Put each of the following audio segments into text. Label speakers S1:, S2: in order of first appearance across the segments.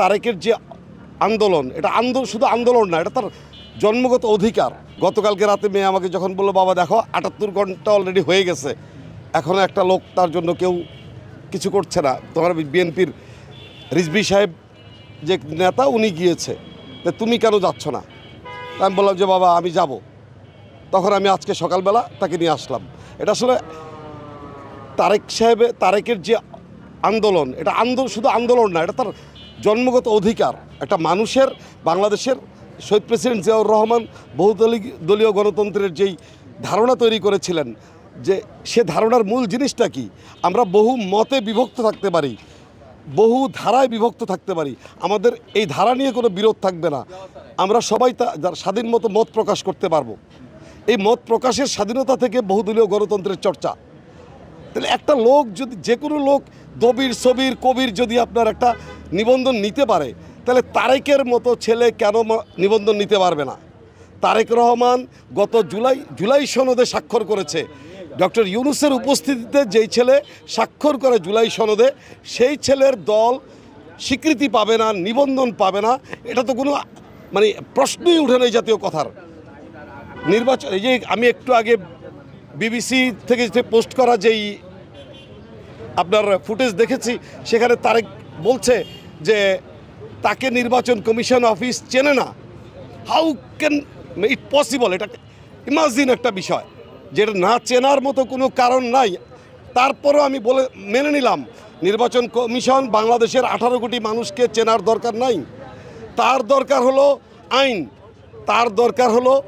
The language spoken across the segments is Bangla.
S1: তারেকের যে আন্দোলন, এটা আন্দোলন শুধু আন্দোলন না, এটা তার জন্মগত অধিকার। গতকালকে রাতে মেয়ে আমাকে যখন বলল, বাবা, দেখো, আটাত্তর ঘণ্টা অলরেডি হয়ে গেছে। এখনও একটা লোক তার জন্য কেউ কিছু করছে না। তোমার বিএনপির রিজবি সাহেব যে নেতা, উনি গিয়েছে। তা তুমি কেন যাচ্ছ না? আমি বললাম যে, বাবা, আমি যাব। তখন আমি আজকে সকালবেলা তাকে নিয়ে আসলাম। এটা আসলে তারেক সাহেবের তারেকের যে আন্দোলন, এটা আন্দোলন শুধু আন্দোলন না, এটা তার জন্মগত অধিকার, একটা মানুষের, বাংলাদেশের শহীদ প্রেসিডেন্ট জিয়াউর রহমান বহুদলীয় দলীয় গণতন্ত্রের যেই ধারণা তৈরি করেছিলেন, যে সে ধারণার মূল জিনিসটা কি? আমরা বহু মতে বিভক্ত থাকতে পারি, বহু ধারায় বিভক্ত থাকতে পারি, আমাদের এই ধারা নিয়ে কোনো বিরোধ থাকবে না। আমরা সবাই তা স্বাধীন মতো মত প্রকাশ করতে পারব। এই মত প্রকাশের স্বাধীনতা থেকে বহুদলীয় গণতন্ত্রের চর্চা। তাহলে একটা লোক যদি, যে কোনো লোক, দবির ছবির কবির যদি আপনার একটা নিবন্ধন নিতে পারে, তাহলে তারেকের মতো ছেলে কেন নিবন্ধন নিতে পারবে না? তারেক রহমান গত জুলাই জুলাই সনদে স্বাক্ষর করেছে। ডক্টর ইউনুসের উপস্থিতিতে যেই ছেলে স্বাক্ষর করে জুলাই সনদে, সেই ছেলের দল স্বীকৃতি পাবে না, নিবন্ধন পাবে না, এটা তো কোনো মানে প্রশ্নই উঠে না এই জাতীয় কথার। নির্বাচন, এই যে আমি একটু আগে বিবিসি থেকে যে পোস্ট করা যেই আপনার ফুটেজ দেখেছি, সেখানে তারেক বলছে যে তাকে নির্বাচন কমিশন অফিস চেনে না। হাউ ক্যান ইট পসিবল এটা ইমাজিন একটা বিষয়। যেটা না চেনার মতো কোনো কারণ নাই। তারপরও আমি বলে, মেনে নিলাম, নির্বাচন কমিশন বাংলাদেশের আঠারো কোটি মানুষকে চেনার দরকার নাই। তার দরকার হলো আইন। তার দরকার হলো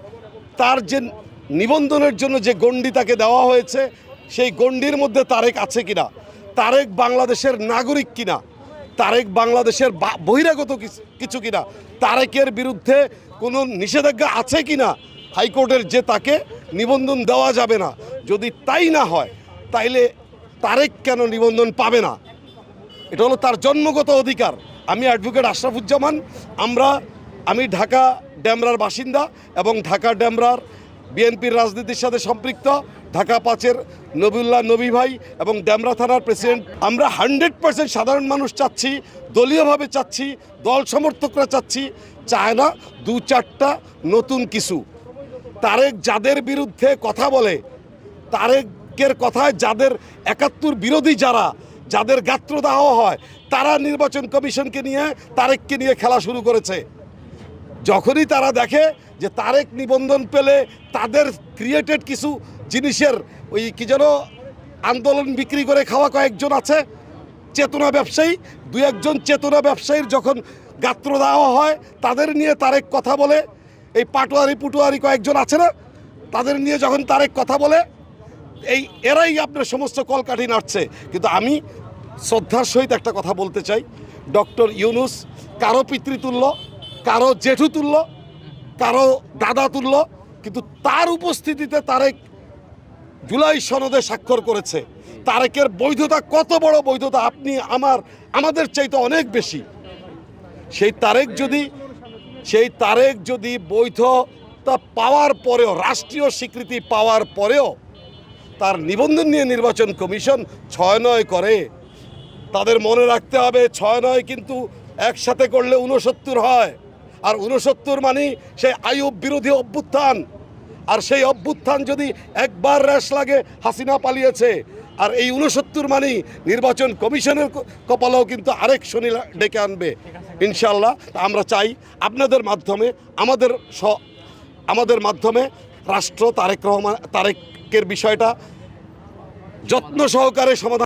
S1: তার যে নিবন্ধনের জন্য যে গণ্ডি তাকে দেওয়া হয়েছে, সেই গণ্ডির মধ্যে তারেক আছে কিনা? তারেক বাংলাদেশের নাগরিক কিনা? তারেক বাংলাদেশের বহিরাগত কিছু- কিছু কিনা। তারেকের বিরুদ্ধে কোনো নিষেধাজ্ঞা আছে কিনা? হাইকোর্টের যে তাকে নিবন্ধন দেওয়া যাবে না। যদি তাই না হয়, তাইলে তারেক কেন নিবন্ধন পাবে না? এটা হলো তার জন্মগত অধিকার। আমি অ্যাডভোকেট আশরাফুজ্জামান, আমরা আমি ঢাকা ড্যামরার বাসিন্দা এবং ঢাকা ড্যামরার বিএনপির রাজনীতির সাথে সম্পৃক্ত ঢাকা পাঁচের নবিউল্লাহ নবী ভাই এবং ড্যামরা থানার প্রেসিডেন্ট। আমরা হান্ড্রেড পার্সেন্ট সাধারণ মানুষ চাচ্ছি, দলীয়ভাবে চাচ্ছি, দল সমর্থকরা চাচ্ছি চায় না দু চারটা নতুন কিছু। তারেক যাদের বিরুদ্ধে কথা বলে, তারেকের কথায় যাদের একাত্তর বিরোধী যারা, যাদের গাত্রদাহ হয়, তারা নির্বাচন কমিশনকে নিয়ে, তারেককে নিয়ে খেলা শুরু করেছে। যখনই তারা দেখে যে তারেক নিবন্ধন পেলে তাদের ক্রিয়েটেড কিছু জিনিসের ওই কি যেন আন্দোলন বিক্রি করে খাওয়া কয়েকজন আছে, চেতনা ব্যবসায়ী। দু একজন চেতনা ব্যবসায়ীর যখন গাত্র দেওয়া হয়, তাদের নিয়ে তারেক কথা বলে। এই পাটোয়ারি পুটোয়ারি কয়েকজন আছে না, তাদের নিয়ে যখন তারেক কথা বলে, এই এরাই আপনার সমস্ত কলকাঠি নাড়ছে। কিন্তু আমি শ্রদ্ধার সহিত একটা কথা বলতে চাই। ডক্টর ইউনুস, কারও পিতৃতুল্য কারও জেঠু তুল্য, কারও দাদা তুল্য, কিন্তু তার উপস্থিতিতে তারেক জুলাই সনদে স্বাক্ষর করেছে। তারেকের বৈধতা, কত বড় বৈধতা আপনি আমার, আমাদের চাইতে অনেক বেশি। সেই তারেক যদি, সেই তারেক যদি বৈধতা পাওয়ার পরেও, রাষ্ট্রীয় স্বীকৃতি পাওয়ার পরেও তার নিবন্ধন নিয়ে নির্বাচন কমিশন ছয় নয় করে, তাদের মনে রাখতে হবে ছয় নয় কিন্তু একসাথে করলে উনসত্তর হয়। আর উনসত্তর মানে সেই আয়ুব বিরোধী অভ্যুত্থান। আর সেই অভ্যুত্থান যদি একবার র্যাশ লাগে, হাসিনা পালিয়েছে। আর এই উনসত্তর মানে নির্বাচন কমিশনের কপালেও কিন্তু আরেক শনি ডেকে আনবে ইনশাল্লাহ আমরা চাই আপনাদের মাধ্যমে, আমাদের স আমাদের মাধ্যমে রাষ্ট্র তারেক রহমান তারেকের বিষয়টা যত্ন সহকারে সমাধান